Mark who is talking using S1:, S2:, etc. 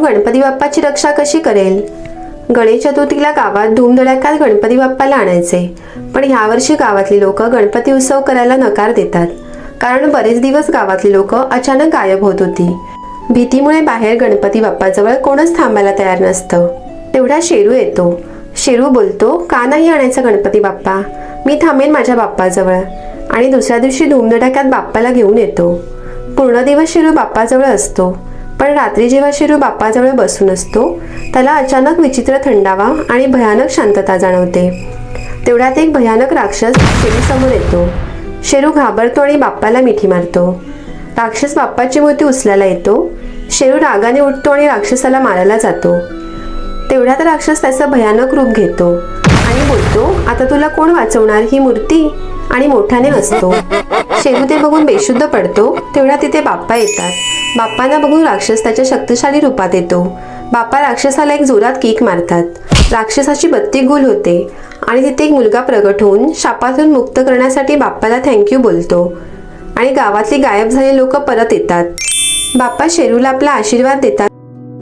S1: गणपती बाप्पाची रक्षा कशी करेल? गणेश चतुर्थीला गावात धूमधडाक्यात गणपती बाप्पाला आणायचे. पण यावर्षी गावातली लोक गणपती उत्सव करायला नकार देतात. कारण बरेच दिवस गावातली लोक अचानक गायब होत होती. भीतीमुळे बाहेर गणपती बाप्पाजवळ कोणच थांबायला तयार नसतं. तेवढा शेरू येतो. शेरू बोलतो का नाही आणायचा गणपती बाप्पा? मी थांबेन माझ्या बाप्पाजवळ. आणि दुसऱ्या दिवशी धूमधडाक्यात बाप्पाला घेऊन येतो. पूर्ण दिवस शेरू बाप्पाजवळ असतो. पण रात्री जेव्हा शिरू बाप्पाजवळ बसून असतो त्याला अचानक विचित्र थंडावा आणि भयानक शांतता जाणवते. तेवढ्यात एक भयानक राक्षस शेरू समोर येतो. शेरू घाबरतो आणि बाप्पाला मिठी मारतो. राक्षस बाप्पाची मूर्ती उचलायला येतो. शेरू रागाने उठतो आणि राक्षसाला मारायला जातो. तेवढ्यात राक्षस त्याचं भयानक रूप घेतो आणि बोलतो आता तुला कोण वाचवणार ही मूर्ती? आणि मोठ्याने हसतो. शेरू ते बघून बेशुद्ध पडतो. तेवढ्या तिथे बाप्पा येतात. बाप्पांना बघून राक्षस त्याच्या शक्तिशाली रूपात येतो. बाप्पा राक्षसाला एक जोरात किक मारतात. राक्षसाची बत्ती गुल होते आणि तिथे एक मुलगा प्रगट होऊन शापातून मुक्त करण्यासाठी बाप्पाला थँक्यू बोलतो. आणि गावातली गायब झाले लोक परत येतात. बाप्पा शेरूला आपला आशीर्वाद देतात.